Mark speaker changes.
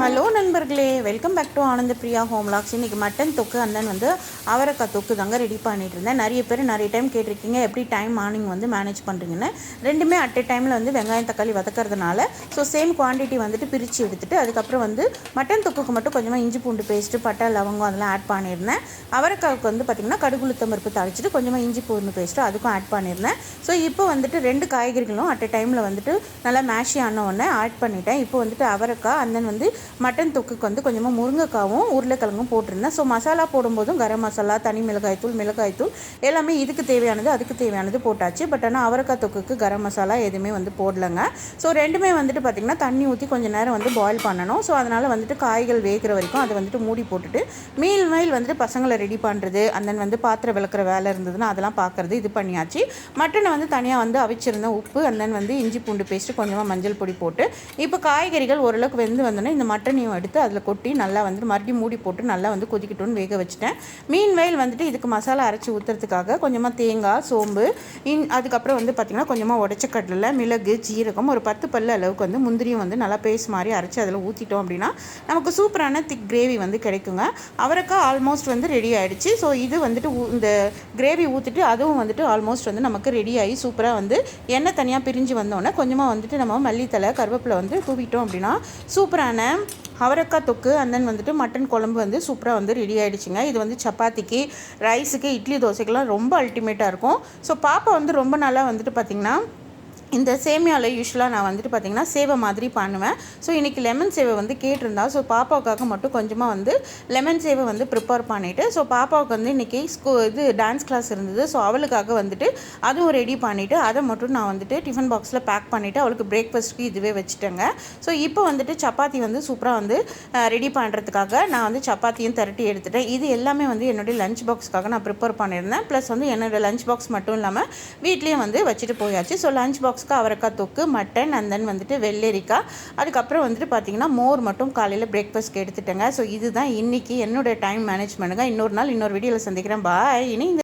Speaker 1: Hello నన్ను நண்பர்களே welcome back to Ananda Priya home lakhs இன்றைக்கி மட்டன் தொக்கு அந்த வந்து அவரைக்காய் தொக்கு தாங்க ரெடி பண்ணிட்டு இருந்தேன். நிறைய பேர் நிறைய டைம் கேட்டிருக்கீங்க எப்படி டைம் மார்னிங் வந்து மேனேஜ் பண்ணுறீங்கன்னு ரெண்டுமே அட் எ டைமில் வந்து வெங்காயம் தக்காளி வதக்கறதுனால ஸோ சேம் குவான்டிட்டி வந்துட்டு பிரித்து எடுத்துட்டு அதுக்கப்புறம் வந்து மட்டன் தொக்குக்கு மட்டும் கொஞ்சமாக இஞ்சி பூண்டு பேஸ்ட்டு பட்டை லவங்கம் அதெல்லாம் ஆட் பண்ணியிருந்தேன். அவரைக்காய்க்கு வந்து பார்த்திங்கன்னா கடுகுளுத்தம் பருப்பு தாளிச்சிட்டு கொஞ்சமாக இஞ்சி பூண்டு பேஸ்ட்டு அதுக்கும் ஆட் பண்ணியிருந்தேன். ஸோ இப்போ வந்துட்டு ரெண்டு காய்கறிகளும் அட் எ டைமில் வந்துட்டு நல்லா மேஷி ஆன உடனே ஆட் பண்ணிட்டேன். இப்போ வந்துட்டு அவரைக்காய் அந்த வந்து மட்டன் தொக்கு தொக்குக்கு வந்து கொஞ்சமாக முருங்கைக்காவும் உருளைக்கிழங்கும் போட்டிருந்தேன். ஸோ மசாலா போடும்போதும் கரம் மசாலா தனி மிளகாய்த்தூள் மிளகாய்த்தூள் எல்லாமே இதுக்கு தேவையானது அதுக்கு தேவையானது போட்டாச்சு. பட் ஆனால் அவரைக்காய் தொக்குக்கு கரம் மசாலா எதுவுமே வந்து போடலைங்க. ஸோ ரெண்டுமே வந்துட்டு பார்த்திங்கன்னா தண்ணி ஊற்றி கொஞ்சம் நேரம் வந்து பாயில் பண்ணணும். ஸோ அதனால் வந்துட்டு காய்கள் வேகிற வரைக்கும் அதை வந்துட்டு மூடி போட்டுட்டு மீல் மைல் வந்துட்டு பசங்களை ரெடி பண்ணுறது அந்தன் வந்து பாத்திரம் விளக்குற வேலை இருந்ததுன்னா அதெல்லாம் பார்க்குறது இது பண்ணியாச்சு. மட்டனை வந்து தனியாக வந்து அவிச்சிருந்தேன் உப்பு அந்தன் வந்து இஞ்சி பூண்டு பேஸ்ட்டு கொஞ்சமாக மஞ்சள் பொடி போட்டு இப்போ காய்கறிகள் ஓரளவுக்கு வெந்து வந்தோன்னே இந்த மட்டனையும் எடுத்து அதில் கொட்டி நல்லா வந்துட்டு மறுபடியும் மூடி போட்டு நல்லா வந்து கொதிக்கட்டும்னு வேக வச்சுட்டேன். மீன் வயல் வந்துட்டு இதுக்கு மசாலா அரைச்சி ஊற்றுறதுக்காக கொஞ்சமாக தேங்காய் சோம்பு இன் அதுக்கப்புறம் வந்து பார்த்திங்கன்னா கொஞ்சமாக உடச்ச கடலை மிளகு ஜீரகம் ஒரு பத்து பல்லு அளவுக்கு வந்து முந்திரியும் வந்து நல்லா பேஸ்ட் மாதிரி அரைச்சி அதில் ஊற்றிட்டோம் அப்படின்னா நமக்கு சூப்பரான திக் கிரேவி வந்து கிடைக்குங்க. அவரைக்காய் ஆல்மோஸ்ட் வந்து ரெடி ஆகிடுச்சு ஸோ இது வந்துட்டு ஊ- இந்த கிரேவி ஊற்றிட்டு அதுவும் வந்துட்டு ஆல்மோஸ்ட் வந்து நமக்கு ரெடி ஆகி சூப்பராக வந்து எண்ணெய் தனியாக பிரிஞ்சு வந்தோடனே கொஞ்சமாக வந்துட்டு நம்ம மல்லித்தலை கருவேப்பிலை வந்து தூவிட்டோம் அப்படின்னா சூப்பரான அவரக்காய் தொக்கு அண்ட் தென் வந்துட்டு மட்டன் குழம்பு வந்து சூப்பராக வந்து ரெடி ஆகிடுச்சிங்க இது வந்து சப்பாத்திக்கு ரைஸுக்கு இட்லி தோசைக்கெல்லாம் ரொம்ப அல்டிமேட்டாக இருக்கும். ஸோ பாப்பா வந்து ரொம்ப நாளாக வந்துட்டு பார்த்திங்கன்னா இந்த சேமியாவில் யூஸ்வலாக நான் வந்துட்டு பார்த்திங்கன்னா சேவை மாதிரி பண்ணுவேன். ஸோ இன்றைக்கி லெமன் சேவை வந்து கேட்டிருந்தா ஸோ பாப்பாவுக்காக மட்டும் கொஞ்சமாக வந்து லெமன் சேவை வந்து ப்ரிப்பேர் பண்ணிவிட்டு ஸோ பாப்பாவுக்கு வந்து இன்றைக்கி ஸ்கூ இது டான்ஸ் கிளாஸ் இருந்தது ஸோ அவளுக்காக வந்துட்டு அதுவும் ரெடி பண்ணிவிட்டு அதை மட்டும் நான் வந்துட்டு டிஃபன் பாக்ஸில் பேக் பண்ணிவிட்டு அவளுக்கு பிரேக்ஃபாஸ்ட்டுக்கு இதுவே வச்சுட்டேங்க. ஸோ இப்போ வந்துட்டு சப்பாத்தி வந்து சூப்பராக வந்து ரெடி பண்ணுறதுக்காக நான் வந்து சப்பாத்தியும் திரட்டி எடுத்துட்டேன். இது எல்லாமே வந்து என்னுடைய லஞ்ச் பாக்ஸ்க்காக நான் ப்ரிப்பேர் பண்ணியிருந்தேன். ப்ளஸ் வந்து என்னோடய லஞ்ச் பாக்ஸ் மட்டும் இல்லாமல் வீட்லேயும் வந்து வச்சுட்டு போயாச்சு. ஸோ லஞ்ச் பாக்ஸ் பாக்ஸ்க்கு அவரைக்காய் தொக்கு மட்டன் அண்ட் தென் வந்துட்டு வெள்ளரிக்காய். அதுக்கப்புறம் வந்துட்டு பார்த்தீங்கன்னா மோர் மட்டும் காலையில் பிரேக்ஃபாஸ்ட்க்கு எடுத்துட்டேங்க. ஸோ இதுதான் இன்றைக்கி என்னோடய டைம் மேனேஜ்மெண்ட்டுங்க இன்னொரு நாள் இன்னொரு வீடியோவில் சந்திக்கிறேன். பாய் இனி